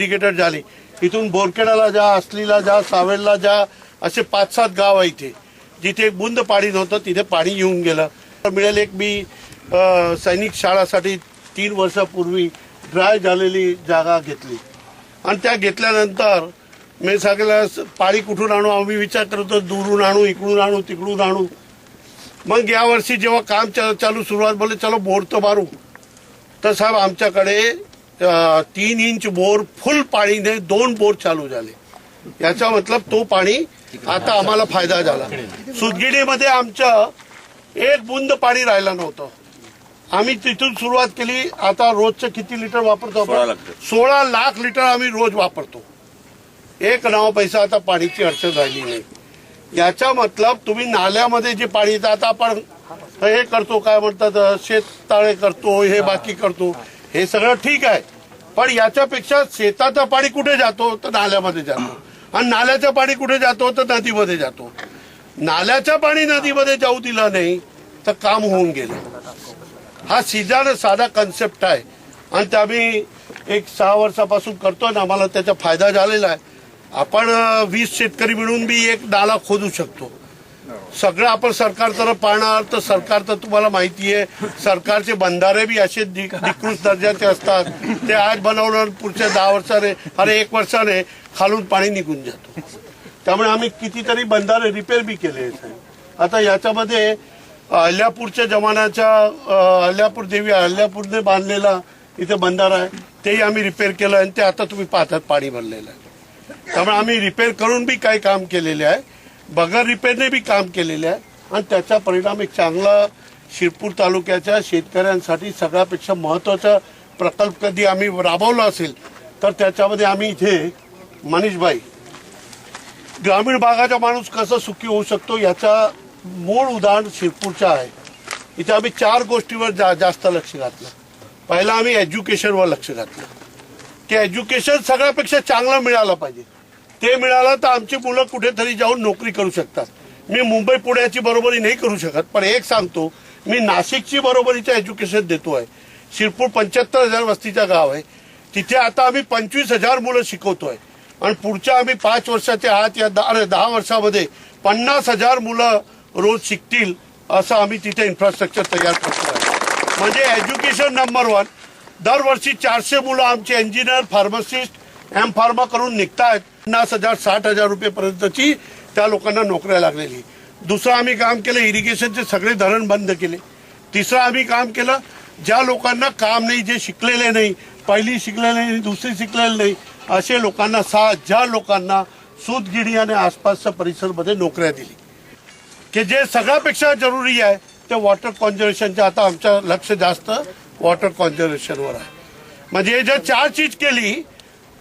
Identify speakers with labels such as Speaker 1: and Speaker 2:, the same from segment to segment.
Speaker 1: Indicator झाली. इथून बोरखेडाला जा असलीला जा सावेलला जा असे पाच सात गाव आहे इथे. जिथे बुंद पाणी नव्हतं तिथे पाणी येऊन गेलं. मिळेल एक मी सैनिक शाळासाठी तीन वर्षापूर्वी ड्राय झालेली जागा घेतली. आणि त्या घेतल्यानंतर मी सगळ्याला पाळी पाणी कुठून आणू? आम्ही विचार करतो दुरून आणू इकडून आणू तिकडून आणू. मग यावर्षी जेव्हा काम चालू सुरुवात बोलले चलो बोर तर मारू. तर साहेब आमच्याकडे तीन इंच बोर फुल पाणीने दोन बोर चालू झाले. याचा मतलब तो पाणी आता आम्हाला फायदा झाला. सुदगिरीमध्ये आमचं एक बुंद पाणी राहिलं नव्हतं. आम्ही तिथून सुरुवात केली. आता रोजचं किती लिटर वापरतो
Speaker 2: सोळा लाख.
Speaker 1: सोळा लाख लिटर आम्ही रोज वापरतो. एक नाव पैसा आता पाणीची अडचण राहिली नाही. याचा मतलब तुम्ही नाल्यामध्ये जे पाणी येतं आता आपण हे करतो काय म्हणतात शेतताळे करतो हे बाकी करतो. हे सगळं ठीक आहे. पण याच्यापेक्षा शेताचं पाणी कुठे जातो? तर नाल्यामध्ये जातो. आणि नाल्याचं पाणी कुठे जातो? तर नदीमध्ये जातो. नाल्याचं पाणी नदीमध्ये जाऊ दिलं नाही तर काम होऊन गेलं. हा सीधा साधा कन्सेप्ट आहे. आणि ते आम्ही एक सहा वर्षापासून करतोय ना आम्हाला त्याचा फायदा झालेला आहे. आपण वीस शेतकरी मिळून बी एक नाला खोदू शकतो. सगळं आपण सरकार तर पाहणार तर सरकार तर तुम्हाला माहिती आहे सरकारचे बंधारे बी असे दि- निकृष्ट दर्जाचे असतात. ते आज बनवलं पुढच्या दहा वर्षाने अरे एक वर्षाने खालून पाणी निघून जातो. त्यामुळे आम्ही कितीतरी बंधारे रिपेअर बी केले आहेत. आता याच्यामध्ये अल्यापूरच्या जमान्याच्या अल्यापूर देवी अल्यापूरने बांधलेला इथे बंधारा आहे तेही आम्ही रिपेअर केलं आणि ते आता तुम्ही पाहतात पाणी भरलेलं आहे. त्यामुळे आम्ही रिपेअर करून बी काही काम केलेले आहे. बगर रिपेअरने बी काम केलेले आहे. आणि त्याचा परिणाम एक चांगला शिरपूर तालुक्याच्या शेतकऱ्यांसाठी सगळ्यापेक्षा महत्त्वाचा प्रकल्प कधी आम्ही राबवला असेल तर त्याच्यामध्ये आम्ही इथे मनीषभाई ग्रामीण भागाचा माणूस कसं सुखी होऊ शकतो याचा मूळ उदाहरण शिरपूरचं आहे. इथे आम्ही चार गोष्टीवर जा, जास्त लक्ष घातलं. पहिला आम्ही एज्युकेशनवर लक्ष घातलं. की एज्युकेशन सगळ्यापेक्षा चांगलं मिळालं पाहिजे. ते मिळालं तर आमची मुलं कुठेतरी जाऊन नोकरी करू शकतात. मी मुंबई पुण्याची बरोबरी नाही करू शकत पण एक सांगतो मी नाशिकची बरोबरीचं एज्युकेशन देतो आहे शिरपूर पंच्याहत्तर हजार वस्तीचा गाव आहे. तिथे आता आम्ही पंचवीस हजार मुलं शिकवतोय. आणि पुढच्या आम्ही पाच वर्षाच्या आत या दहा दहा वर्षामध्ये पन्नास हजार मुलं रोज शिकतील असं आम्ही तिथे इन्फ्रास्ट्रक्चर तयार करतो आहे म्हणजे एज्युकेशन नंबर वन. दरवर्षी चारशे मुलं आमचे इंजिनियर फार्मासिस्ट एम फार्मा करून निघतायत. पन्नास हजार साठ हजार रुपयेपर्यंतची त्या लोकांना नोकऱ्या लागलेली. दुसरं आम्ही काम केलं इरिगेशनचे सगळे धरण बंद केले. तिसरं आम्ही काम केलं ज्या लोकांना काम नाही जे शिकलेले नाही पहिली शिकलेले नाही दुसरी शिकलेले नाही असे लोकांना सा ज्या लोकांना सूतगिरी आणि आसपासच्या परिसरमध्ये नोकऱ्या दिली. की जे सगळ्यापेक्षा जरुरी आहे ते वॉटर कॉन्झर्वेशनच्या आता आमचं लक्ष जास्त वॉटर कॉन्झर्वेशनवर आहे. म्हणजे हे जर चार चीज केली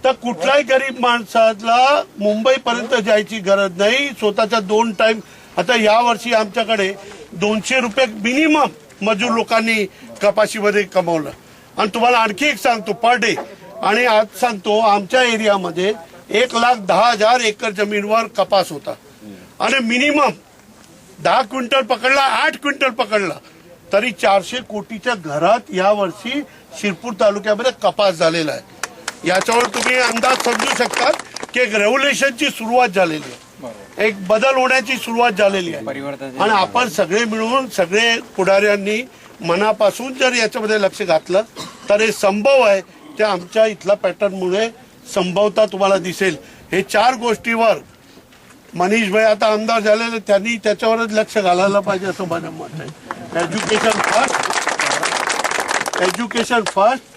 Speaker 1: तर कुठलाही गरीब माणसाला मुंबईपर्यंत जायची गरज नाही. स्वतःच्या दोन टाइम आता यावर्षी आमच्याकडे दोनशे रुपये मिनिमम मजूर लोकांनी कपाशीमध्ये कमवलं. आणि तुम्हाला आणखी एक सांगतो पर डे आणि आज सांगतो आमच्या एरियामध्ये एक लाख दहा हजार एकर जमीनवर कपास होता. आणि मिनिमम दहा क्विंटल पकडला आठ क्विंटल पकडला. तरी चारशे कोटीच्या घरात या वर्षी शिरपूर तालुक्यामध्ये कपास झालेला आहे. याच्यावर तुम्ही अंदाज समजू शकतात की एक रेव्होल्युशनची सुरुवात झालेली आहे. एक बदल होण्याची सुरुवात झालेली आहे. आणि आपण सगळे मिळून सगळे पुढाऱ्यांनी मनापासून जर याच्यामध्ये लक्ष घातलं तर हे संभव आहे ते आमच्या इथल्या पॅटर्नमुळे संभवता तुम्हाला दिसेल. हे चार गोष्टीवर मनीष भाई आता आमदार झालेले त्यांनी त्याच्यावरच लक्ष घालायला पाहिजे असं माझं मत आहे. एज्युकेशन फर्स्ट एज्युकेशन फर्स्ट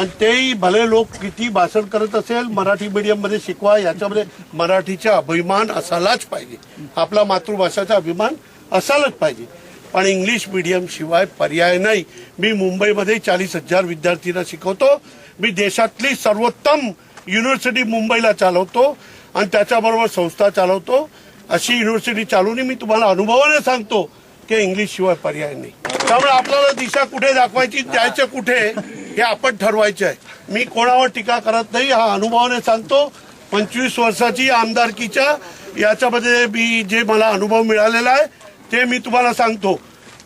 Speaker 1: आणि तेही भले लोक किती भाषण करत असेल मराठी मीडियममध्ये शिकवा याच्यामध्ये मराठीचा अभिमान असायलाच पाहिजे. आपला मातृभाषाचा अभिमान असायलाच पाहिजे. पण इंग्लिश मीडियम शिवाय पर्याय नाही. मी मुंबईमध्ये चाळीस हजार विद्यार्थ्यांना शिकवतो. मी देशातली सर्वोत्तम युनिव्हर्सिटी मुंबईला चालवतो आणि त्याच्याबरोबर संस्था चालवतो. अशी युनिव्हर्सिटी चालवून मी तुम्हाला अनुभवाने सांगतो की इंग्लिश शिवाय पर्याय नाही. त्यामुळे आपल्याला दिशा कुठे दाखवायची जायचं कुठे हे आपण ठरवायचं आहे. मी कोणावर टीका करत नाही हा अनुभवाने सांगतो. पंचवीस वर्षाची आमदारकीच्या याच्यामध्ये मी जे मला अनुभव मिळालेला आहे ते मी तुम्हाला सांगतो.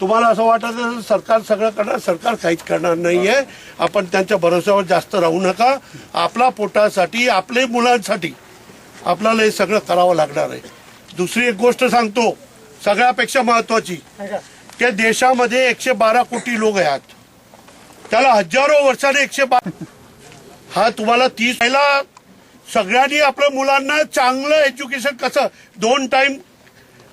Speaker 1: तुम्हाला असं वाटत असेल सरकार सगळं करणार सरकार काहीच करणार नाहीये. आपण त्यांच्या भरोश्यावर जास्त राहू नका. आपला पोटासाठी आपले मुलांसाठी आपल्याला हे सगळं करावं लागणार आहे. दुसरी एक गोष्ट सांगतो सगळ्यापेक्षा महत्वाची की देशामध्ये एकशे बारा कोटी लोक आहेत. त्याला हजारो वर्षाने एकशे बारा हा तुम्हाला तीस पहिला सगळ्यांनी आपल्या मुलांना चांगलं एज्युकेशन कसं? दोन टाइम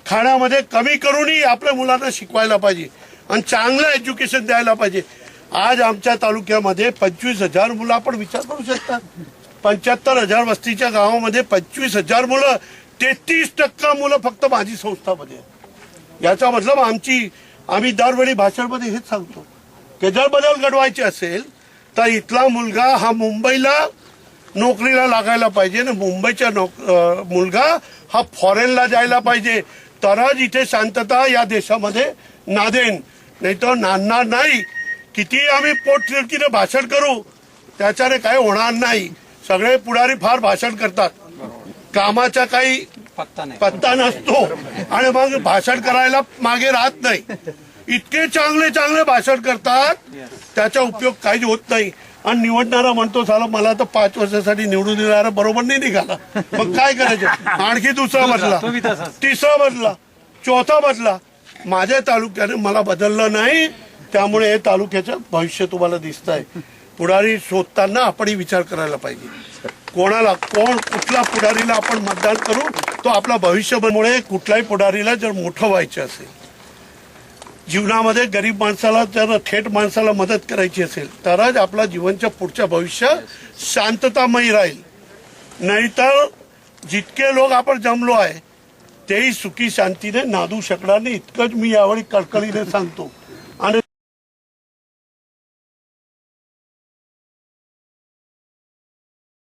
Speaker 1: खाण्यामध्ये कमी करूनही आपल्या मुलांना शिकवायला पाहिजे आणि चांगलं एज्युकेशन द्यायला पाहिजे. आज आमच्या तालुक्यामध्ये पंचवीस हजार मुलं आपण विचार करू शकता. पंच्याहत्तर हजार वस्तीच्या गावामध्ये पंचवीस हजार मुलं तेहतीस टक्का मुलं फक्त माझी संस्थामध्ये याचा मतलब आमची आम्ही दरवेळी भाषणमध्ये हेच सांगतो. की जर बदल घडवायचे असेल तर इथला मुलगा हा मुंबईला नोकरीला लागायला पाहिजे ना मुंबईचा नोक मुलगा हा फॉरेनला जायला पाहिजे. तरच इथे शांतता या देशामध्ये नादेन. नाही तर नांदणार नाही. किती आम्ही पोटतिडकीने भाषण करू त्याच्याने काही होणार नाही. सगळे पुढारी फार भाषण करतात. कामाचा काही
Speaker 2: पत्ता
Speaker 1: नसतो. आणि मग भाषण करायला मागे राहत नाही. इतके चांगले चांगले भाषण करतात. त्याचा उपयोग काहीच होत नाही. आणि निवडणारा म्हणतो साला मला तर पाच वर्षासाठी निवडून देणारा बरोबर नाही निघाला. मग काय करायचं? आणखी दुसरा बदला. तिसरा बदला. चौथा बदला. माझ्या तालुक्याने मला बदललं नाही. त्यामुळे हे तालुक्याचं भविष्य तुम्हाला दिसत आहे पुढारी शोधताना आपणही विचार करायला पाहिजे. कोणाला कोण कुठल्या पुढारीला आपण मतदान करू तो आपला भविष्यामुळे कुठल्याही पुढारीला जर मोठं व्हायचं असेल जीवनामध्ये गरीब माणसाला जर थेट माणसाला मदत करायची असेल तरच आपला जीवनच्या पुढच्या भविष्य शांततामयी राहील. नाहीतर जितके लोक आपण जमलो आहे तेही सुखी शांतीने नादू शकणार नाही. इतकंच मी यावेळी कळकळीने सांगतो.